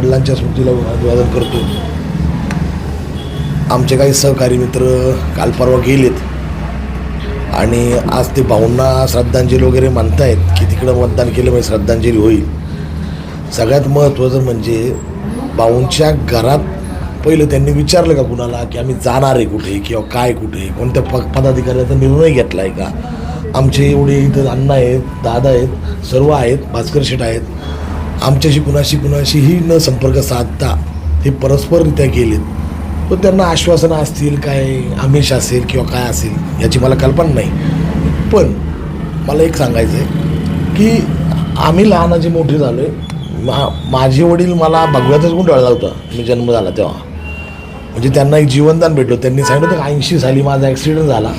वडिलांच्या स्मृतीला अभिवादन करतो. आमचे काही सहकारी मित्र काल परवा गेलेत. आणि आज ते भाऊंना श्रद्धांजली वगैरे म्हणतायत की तिकडं मतदान केलं म्हणजे श्रद्धांजली होईल. सगळ्यात महत्त्वाचं म्हणजे भाऊंच्या घरात पहिलं त्यांनी विचारलं का कुणाला की आम्ही जाणार आहे कुठे किंवा काय कुठे? कोणत्या प पदाधिकाऱ्याचा निर्णय घेतला आहे का? आमचे एवढे इथं अण्णा आहेत दादा आहेत सर्व आहेत भास्कर शेठ आहेत. आमच्याशी कुणाशी कुणाशीही न संपर्क साधता हे परस्पररित्या गेलेत पण त्यांना आश्वासनं असतील काय आमिष असेल किंवा काय असेल याची मला कल्पना नाही. पण मला एक सांगायचं आहे की आम्ही लहानाचे मोठे झालो आहे मा माझे वडील मला भगव्यातच गुंडाळला होता. मी जन्म झाला तेव्हा. म्हणजे त्यांना एक जीवनदान भेटलं. त्यांनी सांगितलं होतं ऐंशी साली माझा ॲक्सिडेंट झाला.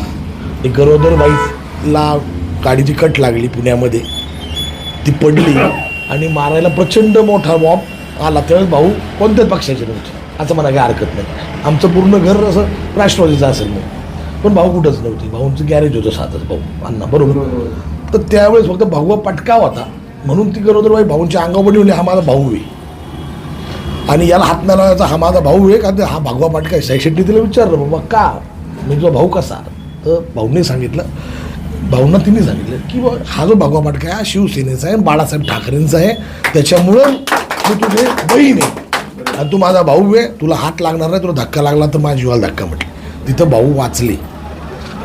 एक गरोदर बाईला गाडीची कट लागली पुण्यामध्ये. ती पडली. आणि मारायला प्रचंड मोठा मॉब आला. त्यावेळेस भाऊ कोणत्याच पक्षाचे नव्हते. असं मला काही हरकत नाही. आमचं पूर्ण घर असं राष्ट्रवादीचं असेल मग पण भाऊ कुठंच नव्हते. भाऊंचं गॅरेज होतं साधंच भाऊ अण्णा बरोबर? तर त्यावेळेस फक्त भगवा पटका होता. म्हणून ती गरोदर बाई भाऊंच्या अंगावर म्हणजे हा माझा भाऊ आहे. आणि याला हात नाही लावायचा हा माझा भाऊ आहे का? ते हा भगवा पाटका आहे. साईशेट्टी तिला विचारलं बाबा का? मी तुझा भाऊ कसा? तर भाऊने सांगितलं भाऊंना तिने सांगितलं की हा जो भागवा मटका आहे शिवसेनेचा आहे बाळासाहेब ठाकरेंचा आहे. त्याच्यामुळं मी तुझे बहीण आहे. आणि तू माझा भाऊ आहे तुला हात लागणार नाही तुला धक्का लागला तर माझ्या जीवाला धक्का म्हटलं. तिथं भाऊ वाचले.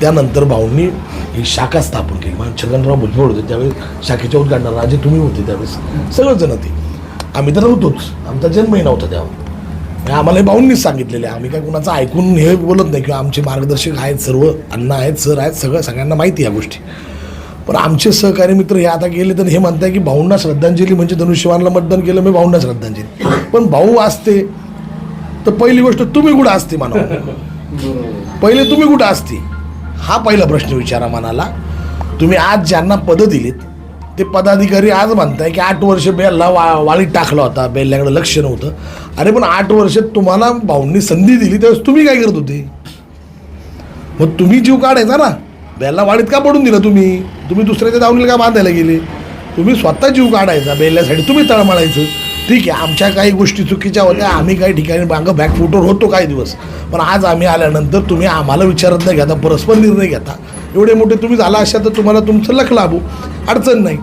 त्यानंतर भाऊंनी ही शाखा स्थापन केली. मग छगनराव भुजबळ होते त्यावेळेस शाखेच्या उद्घाटनाला राजे तुम्ही होते त्यावेळेस. सगळंजण ते. आम्ही तर नव्हतोच. आमचा जन्मही नव्हता त्यावर आम्हाला हे भाऊंनीच सांगितलेले आम्ही काय कुणाचं ऐकून हे बोलत नाही किंवा आमचे मार्गदर्शक आहेत सर्व अण्णा आहेत सर आहेत सगळं सगळ्यांना माहिती या गोष्टी. पण आमचे सहकारी मित्र हे आता गेले तर हे म्हणताय की भाऊंना श्रद्धांजली म्हणजे धनुष्यवानला मतदान केलं मी भाऊंना श्रद्धांजली. पण भाऊ असते तर पहिली गोष्ट तुम्ही कुठं असते मानव? पहिले तुम्ही कुठं असते? हा पहिला प्रश्न विचारा मनाला. तुम्ही आज ज्यांना पदं दिलीत ते पदाधिकारी आज म्हणताय की आठ वर्ष बेलला वा वाळीत टाकला होता बेल्ल्याकडे लक्ष नव्हतं. अरे पण आठ वर्ष तुम्हाला भाऊंनी संधी दिली त्यावेळेस तुम्ही काय करत होते? मग तुम्ही जीव काढायचा ना. बेलला वाडीत का पडून दिलं तुम्ही? तुम्ही दुसऱ्याच्या दावणीला का बांधायला गेले? तुम्ही स्वतः जीव काढायचा बेल्यासाठी तुम्ही तळमळायचं ठीक आहे आमच्या काही गोष्टी चुकीच्या होत्या आम्ही काही ठिकाणी मागं बॅकफुटवर होतो काही दिवस. पण आज आम्ही आल्यानंतर तुम्ही आम्हाला विचारत नाही घेता परस्पर निर्णय घेता. एवढे मोठे तुम्ही झाला अशा तर तुम्हाला तुमचं लख लाभू. अडचण नाही.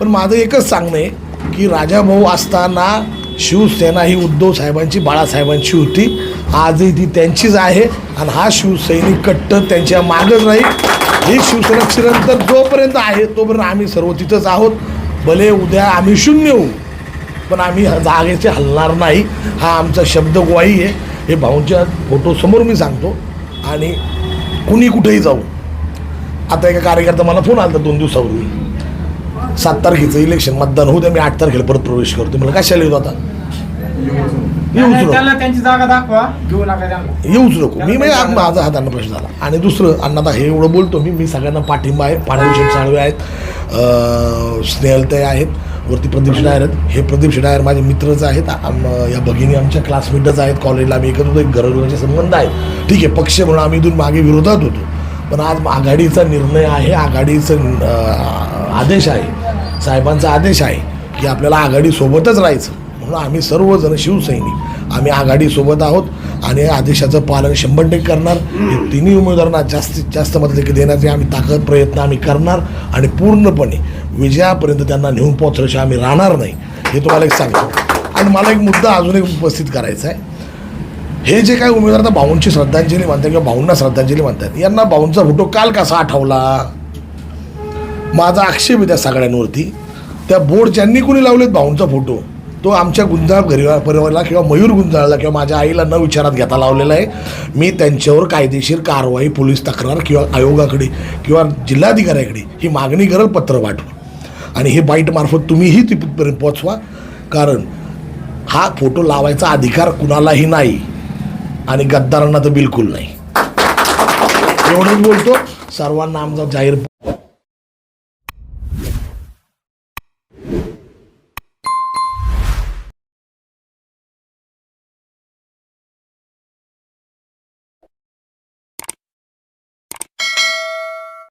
पण माझं एकच सांगणं आहे की राजाभाऊ असताना शिवसेना ही उद्धव साहेबांची बाळासाहेबांची होती. आजही ती त्यांचीच आहे आणि हा शिवसैनिक कट्टर त्यांच्या मागच राहील. ही शिवसेना चिरंतर जोपर्यंत आहे तोपर्यंत आम्ही सर्व तिथंच आहोत. भले उद्या आम्ही शून्य होऊ पण आम्ही जागेचे हलणार नाही. हा आमचा शब्द शब्दग्वाही आहे. हे भाऊंच्या फोटोसमोर मी सांगतो. आणि कुणी कुठेही जाऊ. आता एका कार्यकर्ता मला फोन आला दोन दिवसापूर्वी. सात तारखेचं इलेक्शन मतदान होऊ द्या मी आठ तारखेला परत प्रवेश करतो. मला कशाला येतो आता? येऊच नको. त्यांना त्यांची जागा दाखवा येऊच नको. मी म्हणजे माझा हा त्यांना प्रश्न झाला. आणि दुसरं अण्णा हे एवढं बोलतो मी. मी सगळ्यांना पाठिंबा आहे. पांडुशेठ साळवे आहेत. अं, स्नेहलताई आहेत. वरती प्रदीप शेडायर आहेत. हे प्रदीप शेडायर माझे मित्रच आहेत. या भगिनी आमच्या क्लासमेटच आहेत. कॉलेजला आम्ही एकत्र होतो. एक घरोघराचे संबंध आहेत. ठीक आहे पक्ष म्हणून आम्ही इथून मागे विरोधात होतो. पण आज आघाडीचा निर्णय आहे आघाडीचं आदेश आहे. साहेबांचा आदेश आहे की आपल्याला आघाडीसोबतच राहायचं. म्हणून आम्ही सर्वजण शिवसैनिक आम्ही आघाडीसोबत आहोत आणि आदेशाचं पालन शंभर टक्के करणार. हे तिन्ही उमेदवारांना जास्तीत जास्त मदत देण्याचे आम्ही ताकद प्रयत्न आम्ही करणार आणि पूर्णपणे विजयापर्यंत त्यांना नेऊन पोहोचल्याशिवाय आम्ही राहणार नाही. हे तुम्हाला एक सांगतो. आणि मला एक मुद्दा अजून एक उपस्थित करायचा आहे. हे जे काय उमेदवार आता भाऊंची श्रद्धांजली म्हणतात किंवा भाऊंना श्रद्धांजली म्हणतात यांना भाऊंचा फोटो काल कसा आठवला? माझा आक्षेप आहे त्या सगळ्यांवरती. त्या बोर्ड ज्यांनी कोणी लावलेत भाऊंचा फोटो तो आमच्या गुंजाळ परिवार परिवाराला किंवा मयूर गुंजाळला किंवा माझ्या आईला न विचारात घेता लावलेला आहे. मी त्यांच्यावर कायदेशीर कारवाई पोलीस तक्रार किंवा आयोगाकडे किंवा जिल्हाधिकाऱ्याकडे ही मागणी करत पत्र पाठवून आणि हे बाईटमार्फत तुम्हीही तिथपर्यंत पोचवा कारण हा फोटो लावायचा अधिकार कुणालाही नाही. आणि गद्दारांना तर बिलकुल नाही. एवढंच बोलतो. सर्वांना आमचा जाहीर